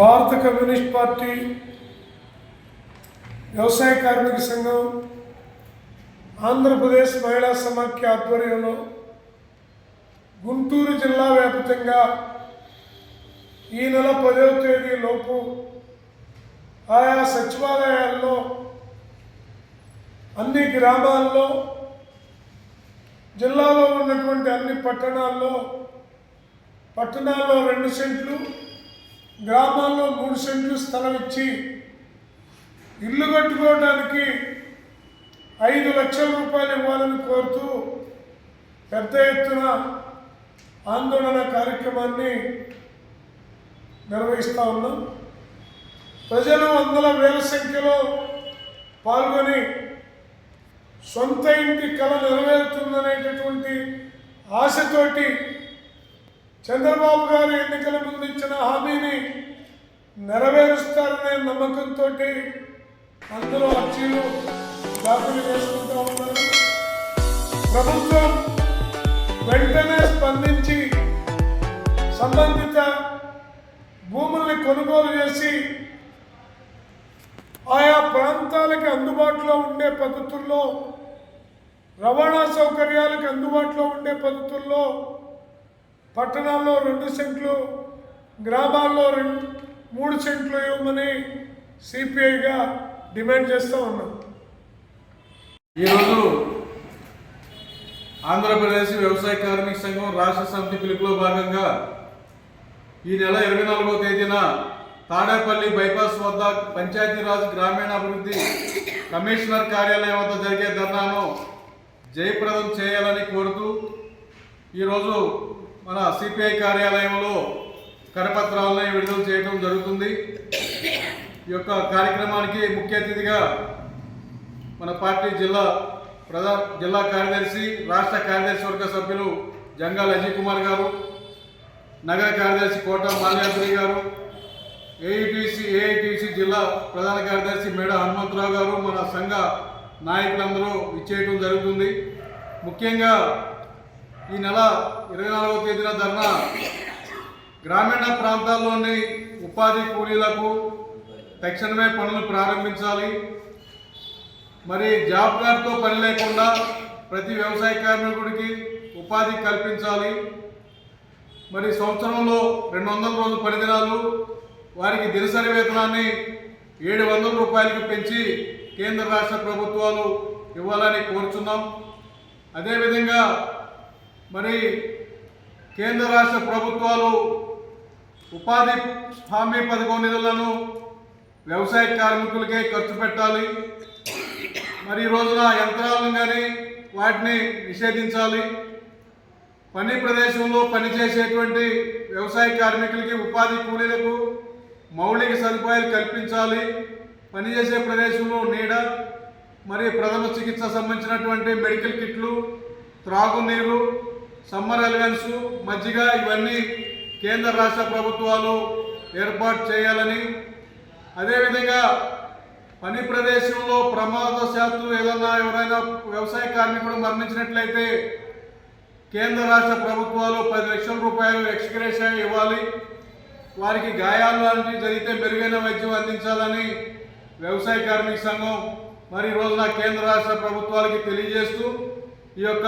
భారత communist party వ్యవసాయ కార్మిక సంఘం ఆంధ్రప్రదేశ్ మహిళా సమాఖ్య ఆధ్వర్యంలో గుంటూరు జిల్లా వ్యాప్తంగా ఈ నెల పదవ తేదీ లోపు ఆయా సచివాలయాల్లో అన్ని గ్రామాల్లో జిల్లాలో ఉన్నటువంటి అన్ని పట్టణాల్లో పట్టణాల్లో రెండు సెంట్లు గ్రామాల్లో మూడు సెంట్లు స్థలం ఇచ్చి ఇల్లు కట్టుకోవడానికి ఐదు లక్షల రూపాయలు ఇవ్వాలని కోరుతూ పెద్ద ఎత్తున ఆందోళన కార్యక్రమాన్ని నిర్వహిస్తూ ఉన్నాం. ప్రజలు వందల వేల సంఖ్యలో పాల్గొని సొంత ఇంటి కళ నెరవేరుతుందనేటటువంటి ఆశతోటి చంద్రబాబు గారు ఎన్నికల ముందు ఇచ్చిన హామీని నెరవేరుస్తారనే నమ్మకంతో అందరూ అర్జీలు దాఖలు చేసుకుంటూ ఉన్నారు. ప్రభుత్వం వెంటనే స్పందించి సంబంధిత భూముల్ని కొనుగోలు చేసి ఆయా ప్రాంతాలకి అందుబాటులో ఉండే పద్ధతుల్లో రవాణా సౌకర్యాలకు అందుబాటులో ఉండే పద్ధతుల్లో పట్టణాల్లో రెండు సెంట్లు గ్రామాల్లో రెండు మూడు సెంట్లు ఇవ్వమని సిపిఐగా డిమాండ్ చేస్తూ ఉన్నాం. ఈరోజు ఆంధ్రప్రదేశ్ వ్యవసాయ కార్మిక సంఘం రాష్ట్ర సమితి పిలుపులో భాగంగా ఈ నెల ఇరవై నాలుగో తేదీన తాడేపల్లి బైపాస్ వద్ద పంచాయతీరాజ్ గ్రామీణాభివృద్ధి కమిషనర్ కార్యాలయం వద్ద జరిగే ధర్నాను జయప్రదం చేయాలని కోరుతూ ఈరోజు మన సిపిఐ కార్యాలయంలో కరపత్రాలను విడుదల చేయడం జరుగుతుంది. ఈ యొక్క కార్యక్రమానికి ముఖ్య అతిథిగా మన పార్టీ జిల్లా ప్రధాన జిల్లా కార్యదర్శి రాష్ట్ర కార్యదర్శి వర్గ సభ్యులు జంగాల అజయ్ కుమార్ గారు నగర కార్యదర్శి కోట మాల్యాద్రి గారు ఏఐటీసీ ఏఐటీసీ జిల్లా ప్రధాన కార్యదర్శి మేడ హనుమంతరావు గారు మన సంఘ నాయకులందరూ ఇచ్చేయటం జరుగుతుంది. ముఖ్యంగా ఈ నెల ఇరవై నాలుగవ తేదీన ధర్నా. గ్రామీణ ప్రాంతాల్లోని ఉపాధి కూలీలకు తక్షణమే పనులు ప్రారంభించాలి. మరి జాబ్ కార్డ్తో పని లేకుండా ప్రతి వ్యవసాయ కార్మికుడికి ఉపాధి కల్పించాలి. మరి సంవత్సరంలో రెండు వందల రోజుల పనిదినాలు వారికి దినసరి వేతనాన్ని ఏడు వందల రూపాయలకు పెంచి కేంద్ర రాష్ట్ర ప్రభుత్వాలు ఇవ్వాలని కోరుచున్నాం. అదేవిధంగా మరి కేంద్ర రాష్ట్ర ప్రభుత్వాలు ఉపాధి హామీ పథకం నిధులను వ్యవసాయ కార్మికులకే ఖర్చు పెట్టాలి. మరి ఈ రోజున యంత్రాలను కానీ వాటిని నిషేధించాలి. పని ప్రదేశంలో పనిచేసేటువంటి వ్యవసాయ కార్మికులకి ఉపాధి కూలీలకు మౌలిక సదుపాయాలు కల్పించాలి. పనిచేసే ప్రదేశంలో నీడ మరి ప్రథమ చికిత్స సంబంధించినటువంటి మెడికల్ కిట్లు త్రాగునీరు సమ్మర్ అలవెన్స్ మజ్జిగ ఇవన్నీ కేంద్ర రాష్ట్ర ప్రభుత్వాలు ఏర్పాటు చేయాలని. అదేవిధంగా పని ప్రదేశంలో ప్రమాదశాత్తు ఏదన్నా ఎవరైనా వ్యవసాయ కార్మికుడు మరణించినట్లయితే కేంద్ర రాష్ట్ర ప్రభుత్వాలు పది లక్షల రూపాయలు ఎక్స్గ్రేషన్ ఇవ్వాలి. వారికి గాయాలు లాంటివి జరిగితే మెరుగైన వైద్యం అందించాలని వ్యవసాయ కార్మిక సంఘం మరి రోజున కేంద్ర రాష్ట్ర ప్రభుత్వాలకి తెలియజేస్తూ ఈ యొక్క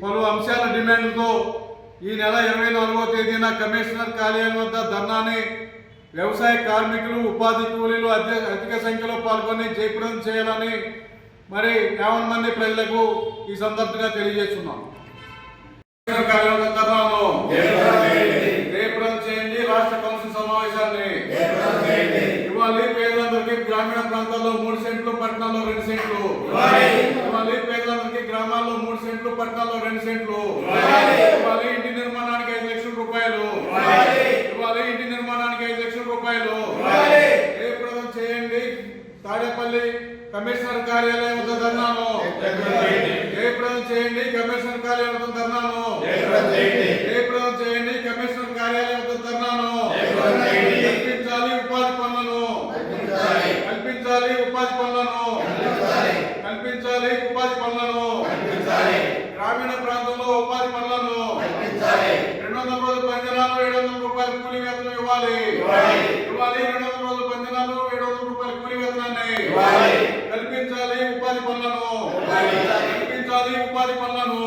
పలు అంశాల డిమాండ్లతో ఈ నెల ఇరవై నాలుగో తేదీన కమిషనర్ కార్యాలయం వద్ద ధర్నాని వ్యవసాయ కార్మికులు ఉపాధి కూలీలు అధిక సంఖ్యలో పాల్గొని జయప్రదం చేయాలని మరి యావన్ మంది ప్రజలకు ఈ సందర్భంగా తెలియజేస్తున్నాం జయప్రదం చేయండి. రాష్ట్ర కౌన్సిల్ సమావేశాన్ని ఇవ్వాలి పేదలందరికీ గ్రామీణ ప్రాంతాల్లో మూడు సెంట్లు పట్టణాల్లో రెండు సెంట్లు. పట్టణాల్లో రెండు సెంట్లు. ఇవ్వాలి. ఇంటి నిర్మాణానికి ఐదు లక్షల రూపాయలు. ఇవ్వాలి. ఇంటి నిర్మాణానికి ఐదు లక్షల రూపాయలు. జయప్రదం చేయండి. తాడేపల్లి కమిషనర్ కార్యాలయం వద్ద ధర్నాను జయప్రదం చేయండి. కమిషనర్ కార్యాలయం వద్ద ధర్నాను జయప్రదం చేయండి. కమిషనర్ కార్యాలయం వద్ద ధర్నాను కల్పించాలి ఉపాధి పనులను. కల్పించాలి. ఉపాధి పనులను. కల్పించాలి ఉపాధి పనులను. గ్రామీణ ప్రాంతంలో ఉపాధి పనులను రెండు వందల రోజుల పని దినాలు ఏడు వందల రూపాయలు కూలీ వేతనం ఇవ్వాలి. ఇవ్వాలి. రెండు వందల రోజుల పందినాలు ఏడు వందల రూపాయల కూలి వేతనాన్ని కల్పించాలి ఉపాధి పనులను. కల్పించాలి ఉపాధి పనులను.